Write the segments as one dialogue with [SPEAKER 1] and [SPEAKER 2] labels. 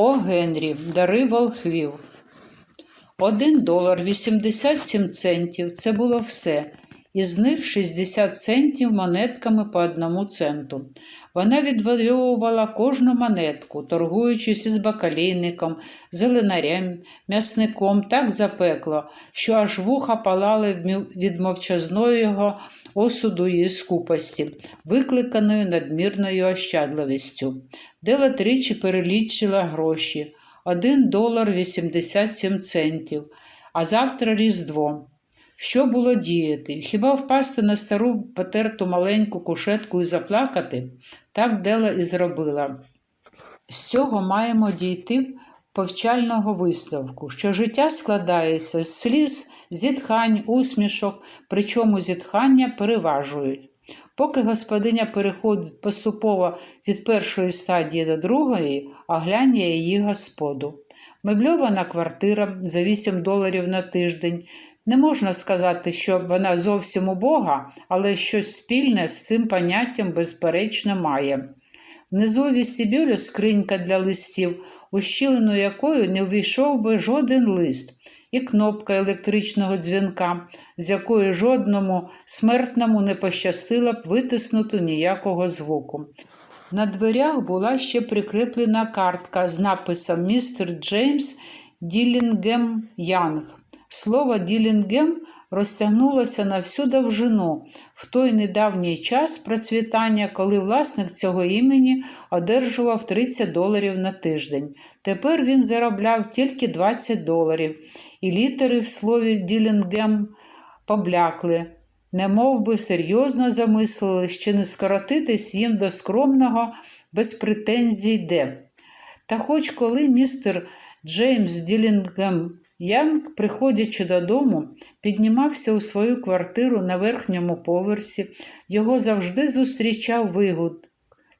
[SPEAKER 1] О Генрі, дари волхвів. Один долар 87 центів це було все. Із них 60 центів монетками по одному центу. Вона відвоювала кожну монетку, торгуючись із бакалійником, зеленарем, м'ясником так запекло, що аж вуха палали від мовчазного осуду її скупості, викликаної надмірною ощадливістю. Дела тричі перелічила гроші. Один долар 87 центів, а завтра Різдво. Що було діяти? Хіба впасти на стару потерту маленьку кушетку і заплакати? Так Дела і зробила. З цього маємо дійти повчального висновку, що життя складається з сліз, зітхань, усмішок, причому зітхання переважують. Поки господиня переходить поступово від першої стадії до другої, огляньє її господу. Мебльована квартира за 8 доларів на тиждень. Не можна сказати, що вона зовсім убога, але щось спільне з цим поняттям безперечно має. Внизу у вестибюлю скринька для листів, у щілину якої не увійшов би жоден лист, і кнопка електричного дзвінка, з якої жодному смертному не пощастило б витиснути ніякого звуку. На дверях була ще прикріплена картка з написом Містер Джеймс Ділінгем Янг. Слово Ділінгем розтягнулося на всю довжину в той недавній час процвітання, коли власник цього імені одержував 30 доларів на тиждень. Тепер він заробляв тільки 20 доларів, і літери в слові Ділінгем поблякли. Немов би серйозно замислили, чи не скоротитись їм до скромного без претензій де. Та хоч коли містер Джеймс Ділінгем Янг, приходячи додому, піднімався у свою квартиру на верхньому поверсі, його завжди зустрічав вигуд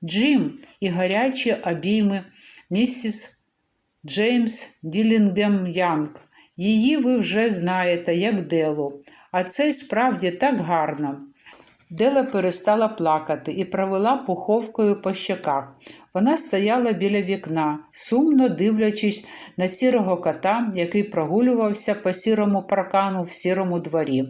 [SPEAKER 1] Джим і гарячі обійми місіс Джеймс Ділінгем Янг. Її ви вже знаєте, як Делу, а це справді так гарно. Дела перестала плакати і провела пуховкою по щеках. Вона стояла біля вікна, сумно дивлячись на сірого кота, який прогулювався по сірому паркану в сірому дворі.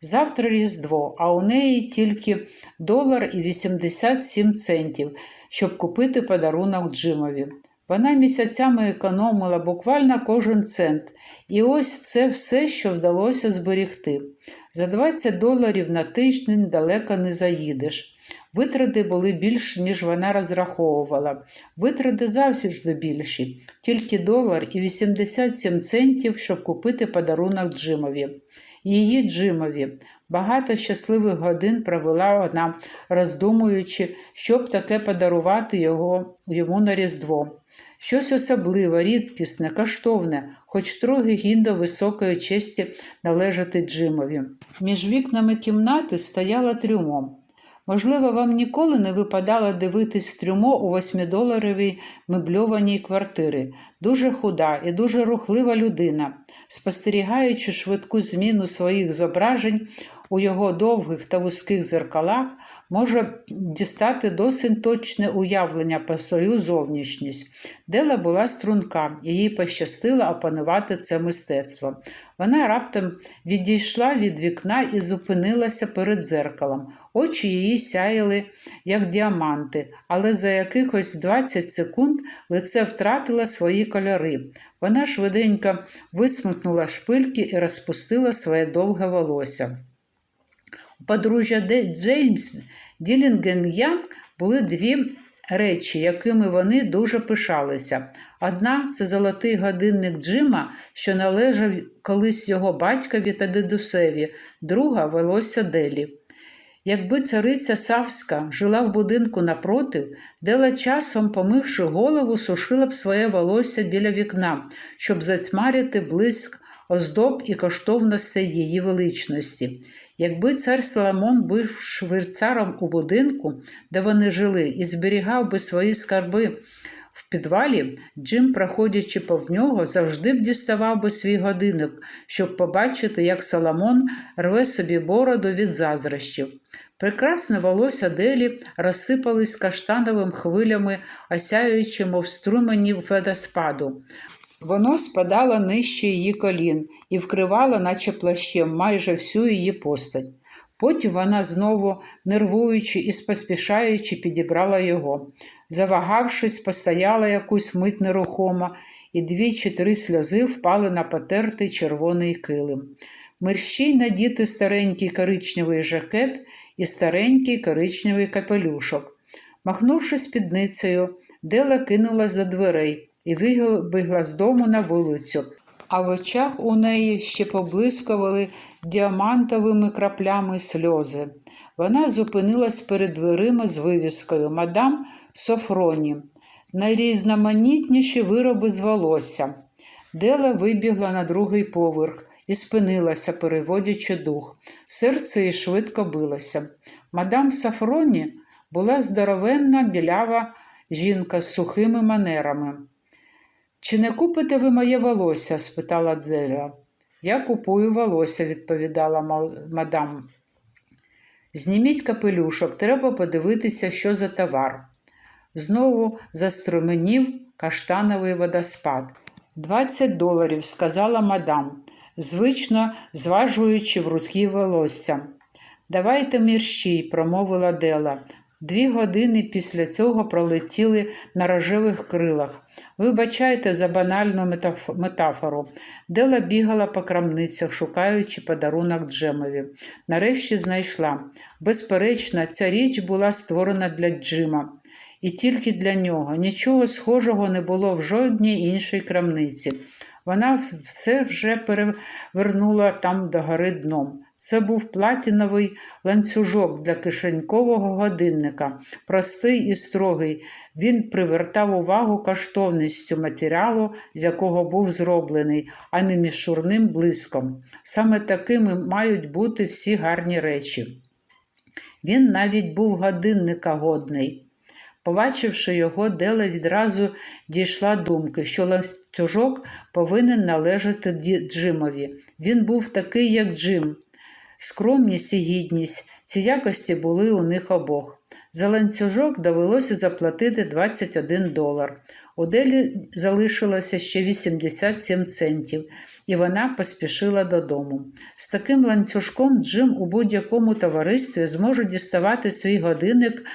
[SPEAKER 1] Завтра Різдво, а у неї тільки долар і 87 центів, щоб купити подарунок Джимові. Вона місяцями економила буквально кожен цент, і ось це все, що вдалося зберігти. За 20 доларів на тиждень далеко не заїдеш. Витрати були більші, ніж вона розраховувала. Витрати завжди більші, тільки долар і 87 центів, щоб купити подарунок Джимові. Її Джимові. Багато щасливих годин провела вона, роздумуючи, щоб таке подарувати його, йому на Різдво. Щось особливе, рідкісне, коштовне, хоч трохи гідно високої честі належати Джимові. Між вікнами кімнати стояла трюмо. Можливо, вам ніколи не випадало дивитись в трюмо у восьмидоларовій мебльованій квартири. Дуже худа і дуже рухлива людина, спостерігаючи швидку зміну своїх зображень у його довгих та вузьких зеркалах, може дістати досить точне уявлення про свою зовнішність. Дела була струнка, їй пощастило опанувати це мистецтво. Вона раптом відійшла від вікна і зупинилася перед зеркалом. Очі її сяяли, як діаманти, але за якихось 20 секунд лице втратило свої кольори. Вона швиденько висмикнула шпильки і розпустила своє довге волосся. У подружжя Джеймс Ділінген Янг були дві речі, якими вони дуже пишалися. Одна це золотий годинник Джима, що належав колись його батькові та дедусеві, друга волосся Делі. Якби цариця Савська жила в будинку напротив, Дела часом, помивши голову, сушила б своє волосся біля вікна, щоб затьмарити блиск оздоб і коштовностей її величності. Якби цар Соломон був швирцаром у будинку, де вони жили, і зберігав би свої скарби В підвалі Джим, проходячи повз нього, завжди б діставав би свій годинник, щоб побачити, як Соломон рве собі бороду від заздрощів. Прекрасне волосся Делі розсипались каштановими хвилями, осяючи, мов струмені водоспаду. Воно спадало нижче її колін і вкривало, наче плащем, майже всю її постать. Потім вона знову, нервуючи і поспішаючи, підібрала його. Завагавшись, постояла якусь мить нерухомо, і дві чи три сльози впали на потертий червоний килим. Мерщій надіти старенький коричневий жакет і старенький коричневий капелюшок. Махнувши спідницею, Дела кинулась до дверей і вибігла з дому на вулицю, а в очах у неї ще поблискували діамантовими краплями сльози. Вона зупинилась перед дверима з вивіскою Мадам Софроні, найрізноманітніші вироби з волосся. Дела вибігла на другий поверх і спинилася, переводячи дух. Серце їй швидко билося. Мадам Сафроні була здоровенна білява жінка з сухими манерами. Чи не купите ви моє волосся? спитала Деля. Я купую волосся, відповідала мадам. Зніміть капелюшок, треба подивитися, що за товар. Знову заструменів каштановий водоспад. Двадцять доларів, сказала мадам, звично зважуючи в руки волосся. Давайте мірщій, промовила Дела. Дві години після цього пролетіли на рожевих крилах. Вибачайте за банальну метафору. Дела бігала по крамницях, шукаючи подарунок Джемові. Нарешті знайшла. Безперечно, ця річ була створена для Джима. І тільки для нього. Нічого схожого не було в жодній іншій крамниці. Вона все вже перевернула там догори дном. Це був платіновий ланцюжок для кишенькового годинника, простий і строгий. Він привертав увагу коштовністю матеріалу, з якого був зроблений, а не мішурним блиском. Саме такими мають бути всі гарні речі. Він навіть був годинника годний. Побачивши його, Дела відразу дійшла думки, що ланцюжок повинен належати Джимові. Він був такий, як Джим. Скромність і гідність, ці якості були у них обох. За ланцюжок довелося заплатити 21 долар. У Делі залишилося ще 87 центів, і вона поспішила додому. З таким ланцюжком Джим у будь-якому товаристві зможе діставати свій годинник,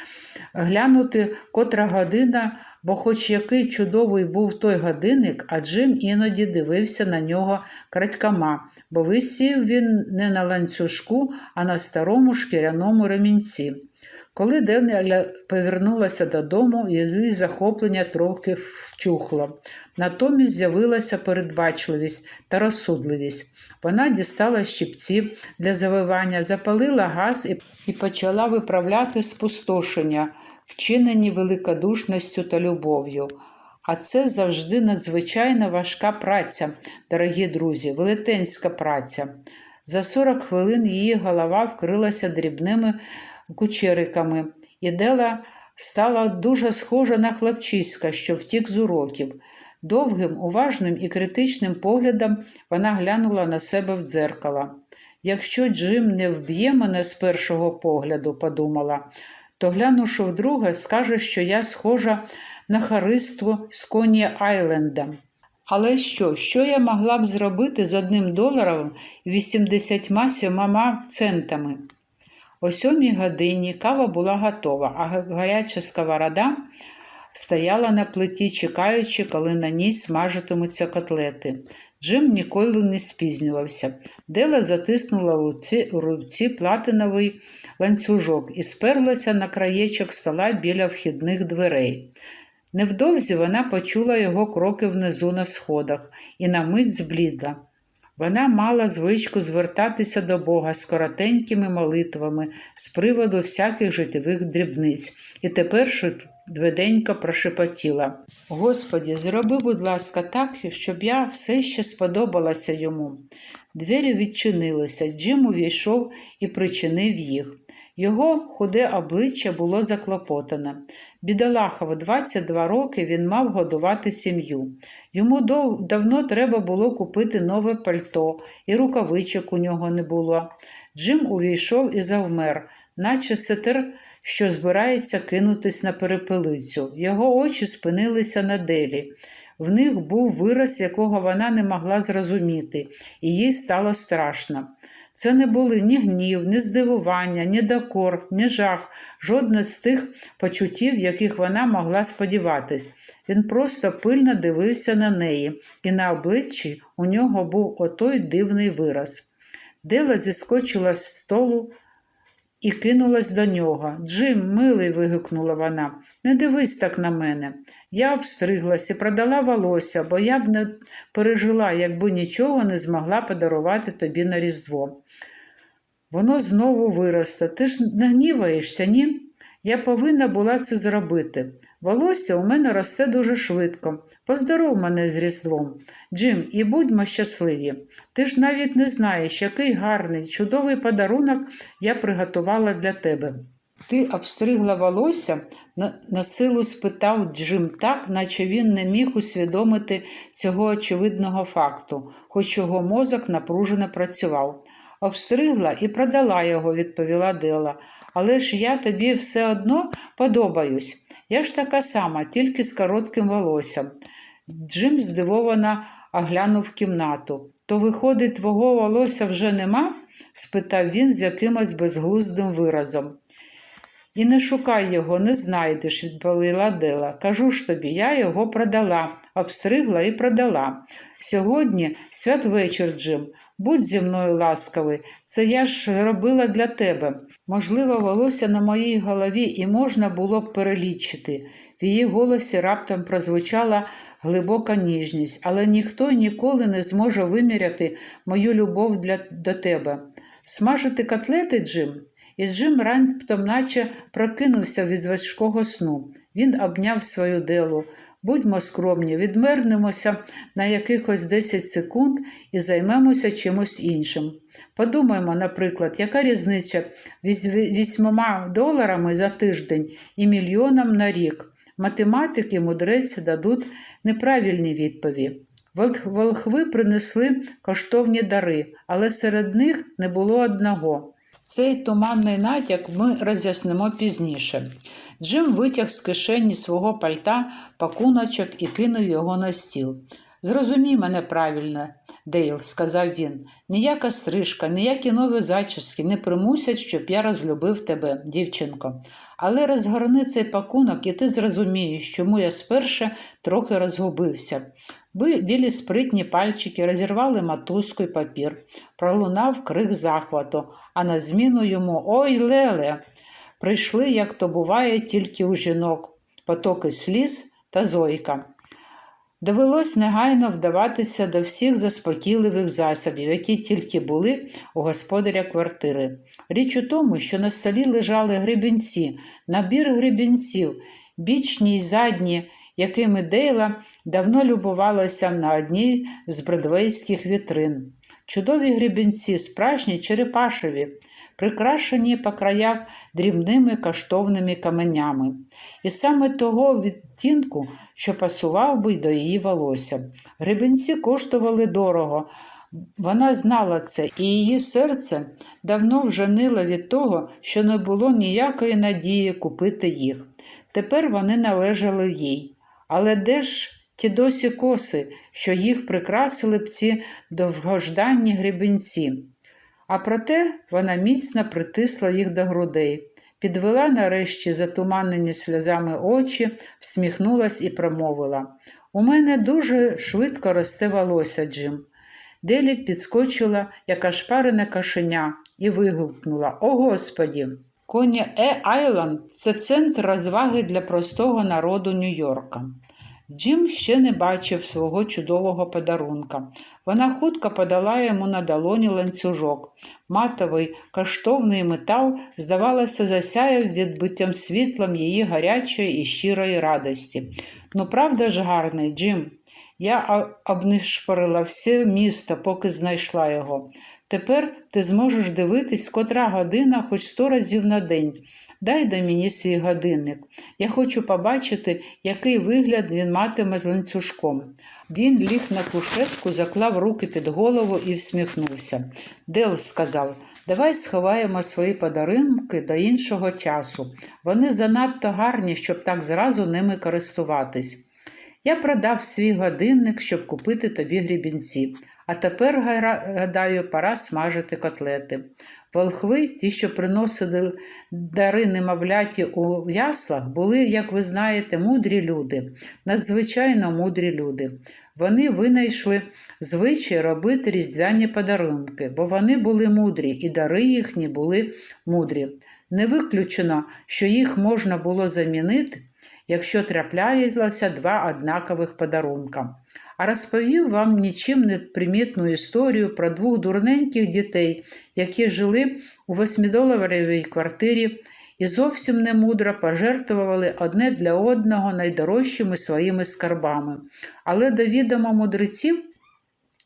[SPEAKER 1] глянути котра година, бо, хоч який чудовий був той годинник, а Джим іноді дивився на нього крадькома, бо висів він не на ланцюжку, а на старому шкіряному ремінці. Коли Денеля повернулася додому, її захоплення трохи вчухло. Натомість з'явилася передбачливість та розсудливість. Вона дістала щипці для завивання, запалила газ і почала виправляти спустошення, вчинені великодушністю та любов'ю. А це завжди надзвичайно важка праця, дорогі друзі, велетенська праця. За 40 хвилин її голова вкрилася дрібними кучериками, і Дела стала дуже схожа на хлопчиська, що втік з уроків. Довгим, уважним і критичним поглядом вона глянула на себе в дзеркало. Якщо Джим не вб'є мене з першого погляду, подумала, то глянувши вдруге, скаже, що я схожа на хариству з Коні Айленда. Але що, що я могла б зробити з одним доларом і 87 центами? О сьомій годині кава була готова, а гаряча сковорода стояла на плиті, чекаючи, коли на ній смажитимуться котлети. Джим ніколи не спізнювався. Дела затиснула у руці платиновий ланцюжок і сперлася на краєчок стола біля вхідних дверей. Невдовзі вона почула його кроки внизу на сходах і на мить зблідла. Вона мала звичку звертатися до Бога з коротенькими молитвами з приводу всяких життєвих дрібниць, і тепер швиденько прошепотіла. Господі, зроби, будь ласка, так, щоб я все ще сподобалася йому. Двері відчинилися, Джим увійшов і причинив їх. Його худе обличчя було заклопотане. Бідолаха, в 22 роки він мав годувати сім'ю. Йому дов- давно треба було купити нове пальто, і рукавичок у нього не було. Джим увійшов і завмер, наче сетер, що збирається кинутись на перепелицю. Його очі спинилися на делі. В них був вираз, якого вона не могла зрозуміти, і їй стало страшно. Це не були ні гнів, ні здивування, ні докор, ні жах, жодне з тих почуттів, яких вона могла сподіватись. Він просто пильно дивився на неї, і на обличчі у нього був отой дивний вираз. Дела зіскочила з столу і кинулась до нього. Джим, милий, вигукнула вона, не дивись так на мене. Я обстриглась і продала волосся, бо я б не пережила, якби нічого не змогла подарувати тобі на Різдво. Воно знову виросте. Ти ж не гніваєшся, ні? Я повинна була це зробити. Волосся у мене росте дуже швидко. Поздоров мене з Різдвом. Джим, і будьмо щасливі. Ти ж навіть не знаєш, який гарний, чудовий подарунок я приготувала для тебе. Ти обстригла волосся? На, силу спитав Джим так, наче він не міг усвідомити цього очевидного факту, хоч його мозок напружено працював. Обстригла і продала його, відповіла Дела. Але ж я тобі все одно подобаюсь. Я ж така сама, тільки з коротким волоссям. Джим здивовано оглянув кімнату. То, виходить, твого волосся вже нема? спитав він з якимось безглуздим виразом. І не шукай його, не знайдеш, відповіла Дела. Кажу ж тобі, я його продала, обстригла і продала. Сьогодні святвечір, Джим. Будь зі мною ласкавий, це я ж робила для тебе. Можливо, волосся на моїй голові і можна було б перелічити. В її голосі раптом прозвучала глибока ніжність, але ніхто ніколи не зможе виміряти мою любов для, до тебе. Смажити котлети, Джим? І Джим раптом наче прокинувся від важкого сну. Він обняв свою делу. Будьмо скромні, відмернемося на якихось 10 секунд і займемося чимось іншим. Подумаймо, наприклад, яка різниця вісь- вісьмома доларами за тиждень і мільйоном на рік. Математики мудреці дадуть неправильні відповіді. Волхви принесли коштовні дари, але серед них не було одного. Цей туманний натяк ми роз'яснимо пізніше. Джим витяг з кишені свого пальта пакуночок і кинув його на стіл. Зрозумій мене правильно, Дейл, сказав він. Ніяка стрижка, ніякі нові зачіски не примусять, щоб я розлюбив тебе, дівчинко. Але розгорни цей пакунок, і ти зрозумієш, чому я спершу трохи розгубився. Білі спритні пальчики розірвали мотузку й папір. Пролунав крик захвату, а на зміну йому Ой, Леле! Прийшли, як то буває, тільки у жінок, потоки сліз та зойка. Довелось негайно вдаватися до всіх заспокійливих засобів, які тільки були у господаря квартири. Річ у тому, що на столі лежали гребінці, набір гребінців, бічні й задні, якими Дейла давно любувалася на одній з бродвейських вітрин. Чудові гребінці, справжні черепашеві, прикрашені по краях дрібними коштовними каменями. І саме того відтінку, що пасував би до її волосся. Гребінці коштували дорого. Вона знала це, і її серце давно вже нило від того, що не було ніякої надії купити їх. Тепер вони належали їй. Але де ж ті досі коси, що їх прикрасили б ці довгожданні гребінці? А проте вона міцно притисла їх до грудей, підвела нарешті затуманені сльозами очі, всміхнулась і промовила: У мене дуже швидко росте волосся, Джим. Делі підскочила, як ошпарене кошеня, і вигукнула: О Господі! Коні Е Айланд це центр розваги для простого народу Нью-Йорка. Джим ще не бачив свого чудового подарунка. Вона хутко подала йому на долоні ланцюжок. Матовий коштовний метал, здавалося, засяяв відбиттям світлом її гарячої і щирої радості. Ну, правда ж гарний, Джим? Я обнишпорила все місто, поки знайшла його. Тепер ти зможеш дивитись, котра година хоч сто разів на день. Дай до мені свій годинник. Я хочу побачити, який вигляд він матиме з ланцюжком. Він ліг на кушетку, заклав руки під голову і всміхнувся. Дел сказав: Давай сховаємо свої подарунки до іншого часу. Вони занадто гарні, щоб так зразу ними користуватись. Я продав свій годинник, щоб купити тобі грібінці. А тепер, гадаю, пора смажити котлети. Волхви, ті, що приносили дари немовляті у яслах, були, як ви знаєте, мудрі люди, надзвичайно мудрі люди. Вони винайшли звичай робити різдвяні подарунки, бо вони були мудрі, і дари їхні були мудрі. Не виключено, що їх можна було замінити, якщо траплялося два однакових подарунка. А розповів вам нічим не примітну історію про двох дурненьких дітей, які жили у восьмидоларовій квартирі і зовсім немудро пожертвували одне для одного найдорожчими своїми скарбами. Але до відома мудреців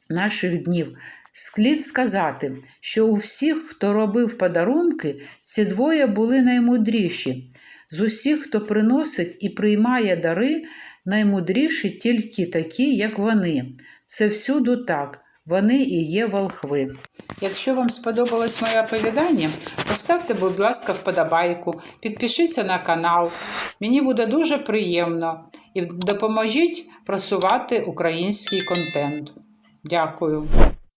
[SPEAKER 1] наших днів слід сказати, що у всіх, хто робив подарунки, ці двоє були наймудріші. З усіх, хто приносить і приймає дари, наймудріші тільки такі, як вони. Це всюду так. Вони і є волхви. Якщо вам сподобалось моє оповідання, поставте, будь ласка, вподобайку, підпишіться на канал. Мені буде дуже приємно і допоможіть просувати український контент. Дякую.